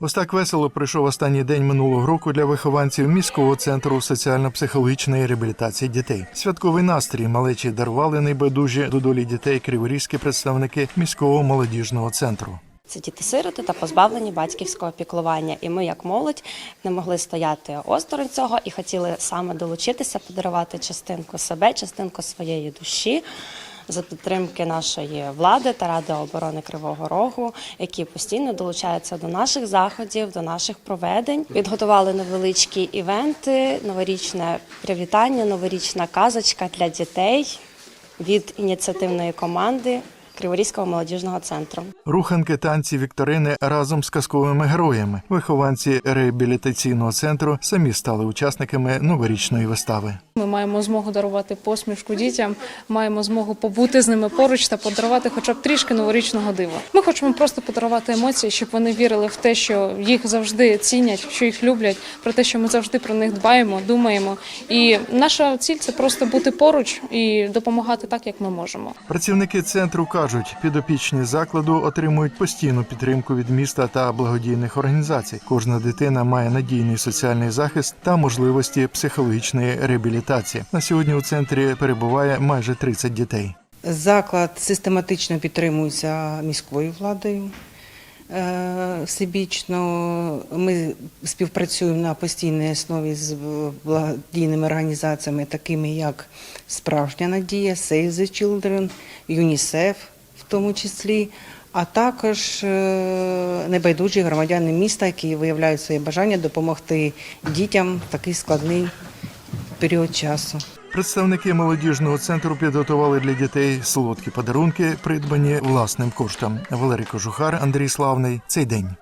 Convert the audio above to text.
Ось так весело пройшов останній день минулого року для вихованців міського центру соціально-психологічної реабілітації дітей. Святковий настрій малечі дарували найбайдужі до долі дітей криворізькі представники міського молодіжного центру. Це діти-сироти та позбавлені батьківського піклування. І ми, як молодь, не могли стояти осторонь цього і хотіли саме долучитися, подарувати частинку себе, частинку своєї душі. За підтримки нашої влади та Ради оборони Кривого Рогу, які постійно долучаються до наших заходів, до наших проведень. Підготували невеличкі івенти, новорічне привітання, новорічна казочка для дітей від ініціативної команди Криворізького молодіжного центру. Руханки, танці, вікторини разом з казковими героями. Вихованці реабілітаційного центру самі стали учасниками новорічної вистави. Ми маємо змогу дарувати посмішку дітям, маємо змогу побути з ними поруч та подарувати хоча б трішки новорічного дива. Ми хочемо просто подарувати емоції, щоб вони вірили в те, що їх завжди цінять, що їх люблять, про те, що ми завжди про них дбаємо, думаємо. І наша ціль це просто бути поруч і допомагати так, як ми можемо. Працівники центру кажуть, підопічні закладу отримують постійну підтримку від міста та благодійних організацій. Кожна дитина має надійний соціальний захист та можливості психологічної реабілітації. На сьогодні у центрі перебуває майже 30 дітей. Заклад систематично підтримується міською владою. е, Всебічно ми співпрацюємо на постійній основі з благодійними організаціями, такими як Справжня Надія, Save the Children, ЮНІСЕФ в тому числі, а також е, небайдужі громадяни міста, які виявляють своє бажання допомогти дітям в такий складний період часу. Представники молодіжного центру підготували для дітей солодкі подарунки, придбані власним коштом. Валерій Кожухар, Андрій Славний. Цей день.